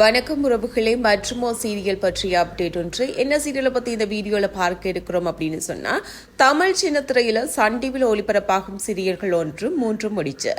வணக்கம் உறவுகளே மற்றுமோ சீரியல் பற்றிய அப்டேட் ஒன்று. என்ன சீரியலை பற்றி இந்த வீடியோவில் பார்க்க எடுக்கிறோம் அப்படின்னு சொன்னா தமிழ் சின்னத்திரையில சன் டிவியில் ஒளிபரப்பாகும் சீரியல்கள் ஒன்று மூன்று முடிச்சு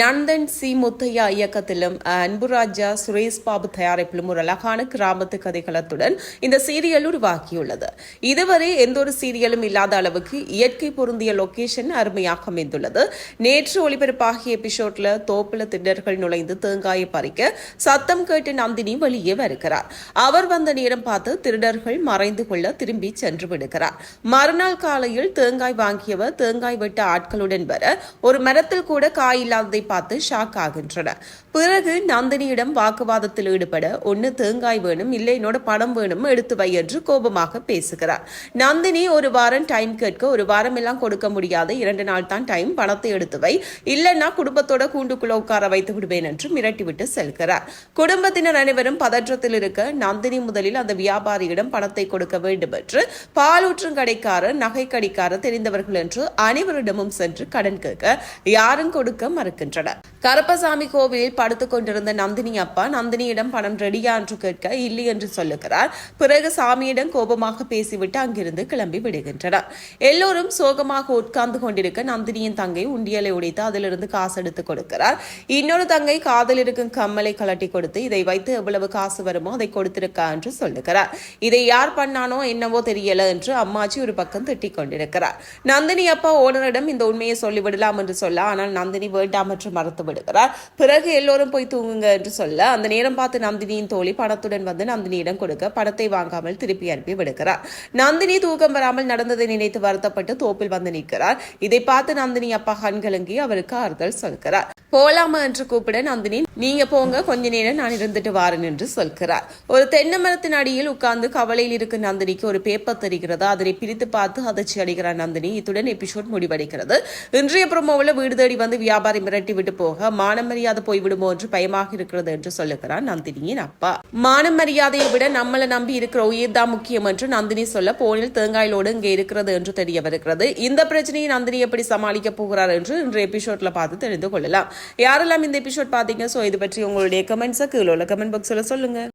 நந்தன் சி. முத்தையா இயக்கத்திலும் அன்புராஜா சுரேஷ் பாபு தயாரிப்பிலும் ஒரு அழகான கிராமத்து கதைகளத்துடன் இந்த சீரியல் உருவாக்கியுள்ளது இதுவரை எந்த ஒரு சீரியலும் இல்லாத அளவுக்கு இயற்கை பொருந்திய லொகேஷன் அருமையாக அமைந்துள்ளது. நேற்று ஒளிபரப்பாகிய எபிசோட்ல தோப்புல திடர்கள் நுழைந்து தேங்காயை பறிக்க சத்தம் கேட்டு நந்தினி வெளியே வருகிறார். அவர் வந்த நேரம் பார்த்து திருடர்கள் மறைந்து கொள்ள திரும்பி சென்று விடுகிறார். மறுநாள் காலையில் தேங்காய் வாங்கியவர் தேங்காய் வெட்ட ஆட்களுடன் வர ஒரு மரத்தில் கூட காய் இல்லாததை பார்த்து ஷாக் ஆகின்றனர். பிறகு நந்தினியிடம் வாக்குவாதத்தில் ஈடுபட ஒன்னு தேங்காய் வேணும் இல்லை என்னோட பணம் வேணும் எடுத்து வை என்று கோபமாக பேசுகிறார். நந்தினி ஒரு வாரம் டைம் கேட்க ஒரு வாரம் எல்லாம் கொடுக்க முடியாது இரண்டு நாள் தான் டைம் பணத்தை எடுத்து வை. இல்லைன்னா குடும்பத்தோட கூண்டுக்குள்ள உட்கார வைத்து விடுவேன் என்று மிரட்டிவிட்டு செல்கிறார். குடும்பத்தினர் அனைவரும் பதற்றத்தில் இருக்க நந்தினி முதலில் அந்த வியாபாரியிடம் பணத்தை கொடுக்க வேண்டும் என்று பாலூற்றும் கடைக்காரர் நகை கடைக்காரர் தெரிந்தவர்கள் என்று அனைவரிடமும் சென்று கடன் கேட்க யாரும் கொடுக்க மறுக்கின்றனர். கருப்பசாமி கோவிலில் படுத்துக் கொண்டிருந்த நந்தினி அப்பா நந்தினியிடம் பணம் ரெடியா என்று கேட்க இல்லை என்று சொல்லுகிறார். பிறகு சாமியிடம் கோபமாக பேசிவிட்டு அங்கிருந்து கிளம்பி விடுகின்றனர். எல்லோரும் சோகமாக உட்கார்ந்து கொண்டிருக்க நந்தினியின் தங்கை உண்டியலை உடைத்து அதிலிருந்து காசு எடுத்து கொடுக்கிறார். இன்னொரு தங்கை காதில் இருக்கும் கம்மலை கலட்டி கொடுத்து இதை வைத்து எவ்வளவு காசு வருமோ அதை கொடுத்திருக்கா? என்று சொல்லுகிறார். இதை யார் பண்ணானோ என்னவோ தெரியல என்று அம்மாச்சி ஒரு பக்கம் திட்டிக் கொண்டிருக்கிறார். நந்தினி அப்பா ஓனரிடம் இந்த உண்மையை சொல்லிவிடலாம் என்று சொல்ல ஆனால் நந்தினி வேண்டாம் என்று மறுத்துவிடும் விடுகிறார் பிறகு எல்லோரும் போய் தூங்குங்க என்று சொல்ல அந்த நேரம் பார்த்து நந்தினியின் தோழி பணத்துடன் வந்து நந்தினியிடம் கொடுக்க பணத்தை வாங்காமல் திருப்பி அனுப்பி விடுகிறார். நந்தினி தூக்கம் வராமல் நடந்ததை நினைத்து வருத்தப்பட்டு தோப்பில் வந்து நிற்கிறார். இதை பார்த்து நந்தினி அப்பா கண்கலங்கி அவருக்கு ஆறுதல் சொல்கிறார். போலாமா என்று கூப்பிட நந்தினி நீங்க போங்க கொஞ்ச நேரம் நான் இருந்துட்டு வாரேன் என்று சொல்கிறார். ஒரு தென்னை மரத்தின் அடியில் உட்கார்ந்து கவலையில் இருக்கும் நந்தினிக்கு ஒரு பேப்பர் தெரிகிறதா? அதனை பிரித்து பார்த்து அதிர்ச்சி அடைகிறார் நந்தினி. இத்துடன் எபிசோட் முடிவடைகிறது. இன்றைய ப்ரோமோவில் வீடு தேடி வந்து வியாபாரி மிரட்டி விட்டு போக மான மரியாதை போய்விடுமோ என்று பயமாக இருக்கிறது என்று சொல்லுகிறார் நந்தினியின் அப்பா. மான மரியாதையை விட நம்மளை நம்பி இருக்கிற உயிர் தான் முக்கியம் என்று நந்தினி சொல்ல போனில் தேங்காயிலோடு இங்கே இருக்கிறது என்று தெரிய வருகிறது. இந்த பிரச்சனையை நந்தினி எப்படி சமாளிக்க போகிறார் என்று இன்றைய எபிசோட்ல பார்த்து தெரிந்து கொள்ளலாம். யாரெல்லாம் இந்த எபிசோட் பார்த்தீங்க? ஸோ இது பற்றி உங்களுடைய கமெண்ட்ஸை கீழே உள்ள கமெண்ட் பாக்ஸில் சொல்லுங்க.